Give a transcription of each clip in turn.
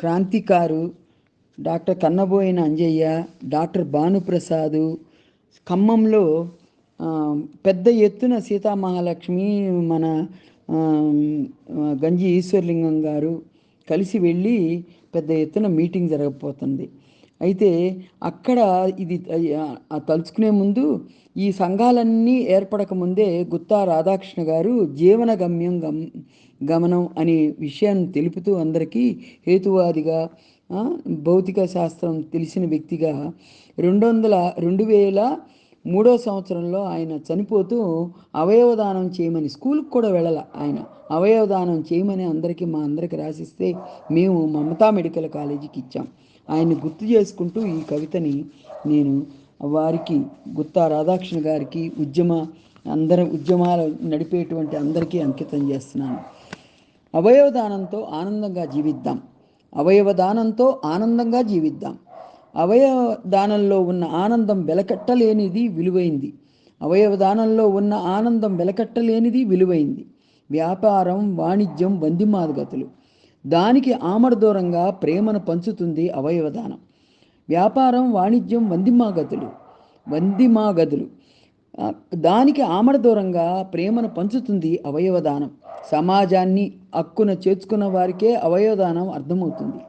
క్రాంతికారు doctor Kannaboina Anjaiah doctor Bhanuprasad ఖమ్మంలో పెద్ద ఎత్తున సీతామహాలక్ష్మి మన గంజి ఈశ్వర్లింగం గారు కలిసి వెళ్ళి పెద్ద ఎత్తున మీటింగ్ జరగబోతుంది. అయితే అక్కడ ఇది తలుచుకునే ముందు ఈ సంఘాలన్నీ ఏర్పడక ముందే గుత్తా రాధాకృష్ణ గారు జీవన గమ్యం గమ్ గమనం అనే విషయాన్ని తెలుపుతూ అందరికీ హేతువాదిగా భౌతిక శాస్త్రం తెలిసిన వ్యక్తిగా రెండు వందల రెండు వేల మూడో సంవత్సరంలో ఆయన చనిపోతూ అవయవదానం చేయమని స్కూల్కి కూడా వెళ్ళాల ఆయన. అవయవదానం చేయమని అందరికీ మా అందరికి రాసిస్తే మేము మమతా మెడికల్ కాలేజీకి ఇచ్చాం. ఆయన్ని గుర్తు చేసుకుంటూ ఈ కవితని నేను వారికి గుత్తా రాధాకృష్ణ గారికి ఉద్యమ అందరి ఉద్యమాలు నడిపేటువంటి అందరికీ అంకితం చేస్తున్నాను. అవయవదానంతో ఆనందంగా జీవిద్దాం. అవయవదానంతో ఆనందంగా జీవిద్దాం. అవయవదానంలో ఉన్న ఆనందం వెలకట్టలేనిది విలువైంది. అవయవదానంలో ఉన్న ఆనందం వెలకట్టలేనిది విలువైంది. వ్యాపారం వాణిజ్యం వందిమాదగతులు దానికి ఆమడ దూరంగా ప్రేమను పంచుతుంది అవయవదానం. వ్యాపారం వాణిజ్యం వందిమాగతులు వందిమాగదులు దానికి ఆమడ దూరంగా ప్రేమను పంచుతుంది అవయవదానం. సమాజాన్ని హక్కున చేర్చుకున్న వారికే అవయవదానం అర్థమవుతుంది.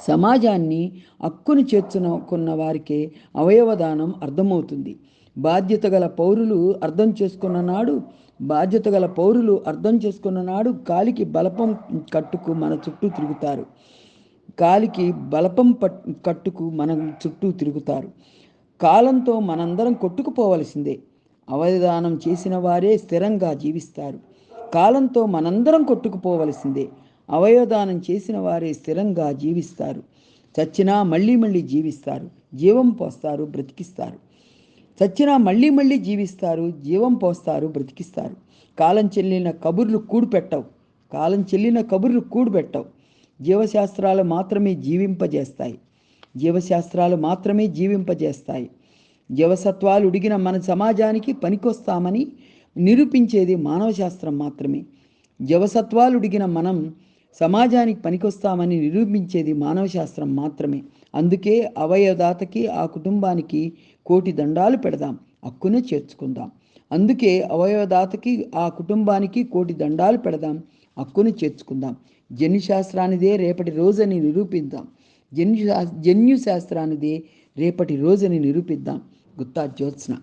సమాజాన్ని హక్కును చేర్చుకున్న వారికే అవయవదానం అర్థమవుతుంది. బాధ్యత గల పౌరులు అర్థం చేసుకున్న నాడు బాధ్యత గల పౌరులు అర్థం చేసుకున్న నాడు కాలికి బలపం కట్టుకు మన చుట్టూ తిరుగుతారు. కాలికి బలపం పట్ కట్టుకు మన చుట్టూ తిరుగుతారు. కాలంతో మనందరం కొట్టుకుపోవలసిందే. అవయదానం చేసిన వారే స్థిరంగా జీవిస్తారు. కాలంతో మనందరం కొట్టుకుపోవలసిందే. అవయవదానం చేసిన వారే స్థిరంగా జీవిస్తారు. చచ్చినా మళ్ళీ మళ్ళీ జీవిస్తారు. జీవం పోస్తారు బ్రతికిస్తారు. చచ్చినా మళ్ళీ మళ్ళీ జీవిస్తారు జీవం పోస్తారు బ్రతికిస్తారు. కాలం చెల్లిన కబుర్లు కూడు పెట్టవు. కాలం చెల్లిన కబుర్లు కూడు పెట్టవు. జీవశాస్త్రాలు మాత్రమే జీవింపజేస్తాయి. జీవశాస్త్రాలు మాత్రమే జీవింపజేస్తాయి. జీవసత్వాలు ఉడిగిన మన సమాజానికి పనికొస్తామని నిరూపించేది మానవ శాస్త్రం మాత్రమే. జీవసత్వాలు ఉడిగిన మనం సమాజానికి పనికొస్తామని నిరూపించేది మానవ శాస్త్రం మాత్రమే. అందుకే అవయవదాతకి ఆ కుటుంబానికి కోటి దండాలు పెడదాం హక్కునే చేర్చుకుందాం. అందుకే అవయవదాతకి ఆ కుటుంబానికి కోటి దండాలు పెడదాం హక్కును చేర్చుకుందాం. జన్యు శాస్త్రానిదే రేపటి రోజని నిరూపిద్దాం. జన్యు జన్యుశాస్త్రానిదే జన్యు శాస్త్రానిదే రేపటి రోజని నిరూపిద్దాం. గుత్తా జ్యోత్స్న.